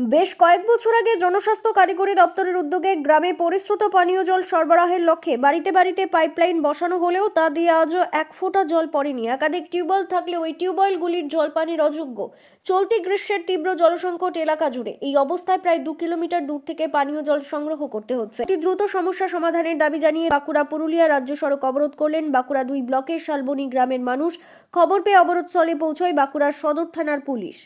বেশ কয়েক বছর আগে জনস্বাস্থ্য কারিগরি দপ্তরের উদ্যোগে গ্রামে পরিশ্রুত পানীয় জল সরবরাহের লক্ষ্যে বাড়িতে বাড়িতে পাইপলাইন বসানো হলেও তা দিয়ে আজও এক ফোঁটা জল পড়েনি। একাধিক টিউবওয়েল থাকলে ওই টিউবওয়েলগুলির জল পানির অযোগ্য চলতি গ্রীষ্মের তীব্র জলসংকট এলাকা জুড়ে এই অবস্থায় প্রায় দু কিলোমিটার দূর থেকে পানীয় জল সংগ্রহ করতে হচ্ছে। একটি দ্রুত সমস্যা সমাধানের দাবি জানিয়ে বাঁকুড়া, পুরুলিয়া রাজ্য সড়ক অবরোধ করলেন বাঁকুড়া দুই ব্লকের শালবনী গ্রামের মানুষ। খবর পেয়ে অবরোধস্থলে পৌঁছয় বাঁকুড়ার সদর থানার পুলিশ।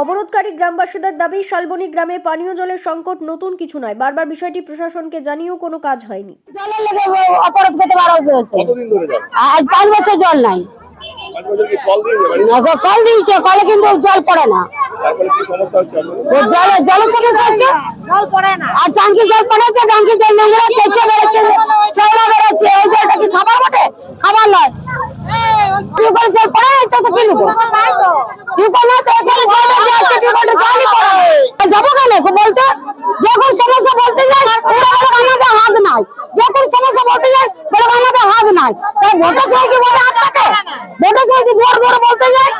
অবরোধকারী গ্রামবাসীদের দাবি শালবনী গ্রামে পানীয় জলের সংকট নতুন কিছু নয়। বারবার বিষয়টি প্রশাসনকে জানিয়েও কোনো কাজ হয়নি। জলের লেগে অপরাধ করতে পারা আজ পাঁচ বছর জল নাই। কল দিয়েছে কল কিন্তু জল পড়ে না। জল জলের সমস্যা হচ্ছে? জল পড়ে না। আর ট্যাঙ্কি জল পড়েছে ট্যাঙ্কি জল নোংরা কেচে বেড়েছে চৌড়া বেড়েছে এই জলটা কি খাবার বটে খাবার নয় টিউবওয়েল জল পড়ে না তো কি নেব নাই তো টিউবওয়েল না তো এখানে জল বেশি আছে টিউবওয়েলে জলই পড়ে না। যাব কেন বলতে? যখন সমস্যা বলতে যাই আমাদের হাত নাই। যখন সমস্যা বলতে যাই বলে আমাদের হাত নাই। তাই ভোটের সময় কি বলে আপনাকে ভোটের সময় কি দুয়ার দুয়ার বলতে যাই?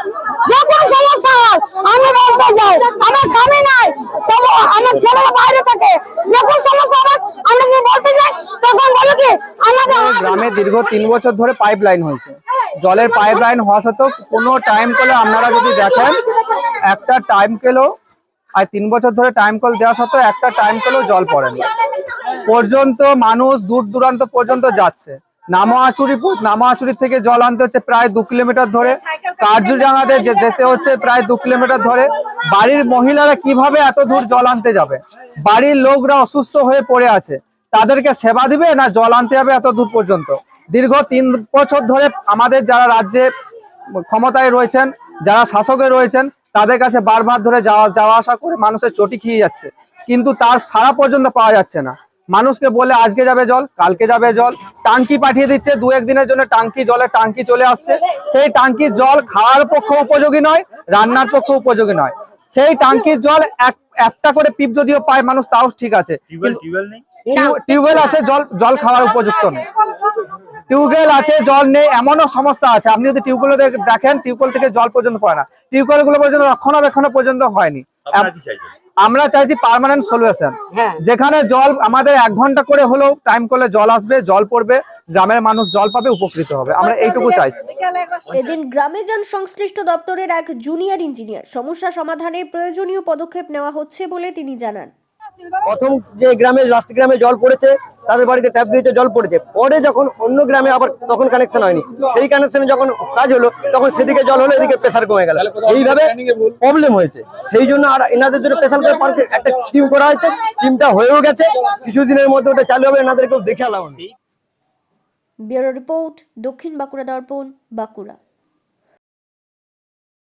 যে কোনো সমস্যা হয় আমি বলতে যাই আমার স্বামী নাই তবু আমার ছেলেরা বাইরে থাকে। যখন সমস্যা হয় আমরা যদি বলতে যাই তখন বলে কি? আমাদের। গ্রামে দীর্ঘ তিন বছর ধরে পাইপ লাইন হয়েছে। জলের পাইপ লাইন হওয়া সত্ত্বেও কোনো টাইম কলে আপনারা যদি দেখেন, একটা টাইম কলেও আর তিন বছর ধরে টাইম কল দেওয়া সত্ত্বেও একটা টাইম কলেও জল পড়েনি। পর্যন্ত মানুষ দূর দূরান্ত পর্যন্ত যাচ্ছে। নামাচুরি নামাচুরি থেকে জল আনতে হচ্ছে প্রায় দু কিলোমিটার ধরে। কার্যডাঙ্গাতে যেতে হচ্ছে প্রায় দু কিলোমিটার ধরে। বাড়ির মহিলারা কীভাবে এত দূর জল আনতে যাবে? বাড়ির লোকরা অসুস্থ হয়ে পড়ে আছে। তাদেরকে সেবা দিবে না জল আনতে হবে এত দূর পর্যন্ত? দীর্ঘ তিন বছর ধরে আমাদের যারা রাজ্যে ক্ষমতায় রয়েছেন যারা শাসকে রয়েছেন তাদের কাছে বারবার ধরে যাওয়া যাওয়া আসা করে মানুষের চটি খেয়ে যাচ্ছে। কিন্তু তার সারা পর্যন্ত পাওয়া যাচ্ছে না। মানুষকে বলে আজকে যাবে জল কালকে যাবে জল। টাঙ্কি পাঠিয়ে দিচ্ছে দু একদিনের জন্য টাঙ্কি জলের টাঙ্কি চলে আসছে। সেই টাঙ্কির জল খাওয়ার পক্ষে উপযোগী নয় রান্নার পক্ষে উপযোগী নয়। সেই টাঙ্কির জল এক একটা করে পিপ যদিও পায় মানুষ তাও ঠিক আছে। টিউবওয়েল আছে জল জল খাওয়ার উপযুক্ত নেই টিউবওয়েল আছে জল নেই এমনও সমস্যা আছে। আপনি যদি টিউবওয়েল দেখেন টিউবওয়েল থেকে জল পর্যন্ত পড়ে না। টিউবওয়েলগুলো পর্যন্ত রক্ষণাবেক্ষণ পর্যন্ত হয়নি। আমরা চাইছি পার্মানেন্ট সলিউশন হ্যাঁ। যেখানে জল আমাদের এক ঘণ্টা করে হলেও টাইম করলে জল আসবে জল পড়বে গ্রামের মানুষ জল পাবে উপকৃত হবে। আমরা এইটুকু চাইছি। এদিন গ্রামে যান সংশ্লিষ্ট দপ্তরের এক জুনিয়র ইঞ্জিনিয়ার সমস্যা সমাধানে প্রয়োজনীয় পদক্ষেপ নেওয়া হচ্ছে বলে তিনি জানান। প্রথম যে গ্রামে লাস্ট গ্রামে জল পড়েছে তাদের বাড়িতে ট্যাপ দিয়েছে জল পড়েছে। পরে যখন অন্য গ্রামে আবার তখন কানেকশন হয়নি। সেই কানেকশনে যখন কাজ হলো তখন সেদিকে জল হলো এদিকে প্রেসার কমে গেল। এইভাবে প্রবলেম হয়েছে। সেই জন্য আর এনাদের জন্য স্পেশাল করে পার্কে একটা স্কিম করা হয়েছে। স্কিমটা হয়েও গেছে। কিছুদিনের মধ্যে ওটা চালু হবে এনাদেরকেও দেখে আলাম ব্যুরো রিপোর্ট দক্ষিণ বাঁকুড়া দর্পণ বাঁকুড়া।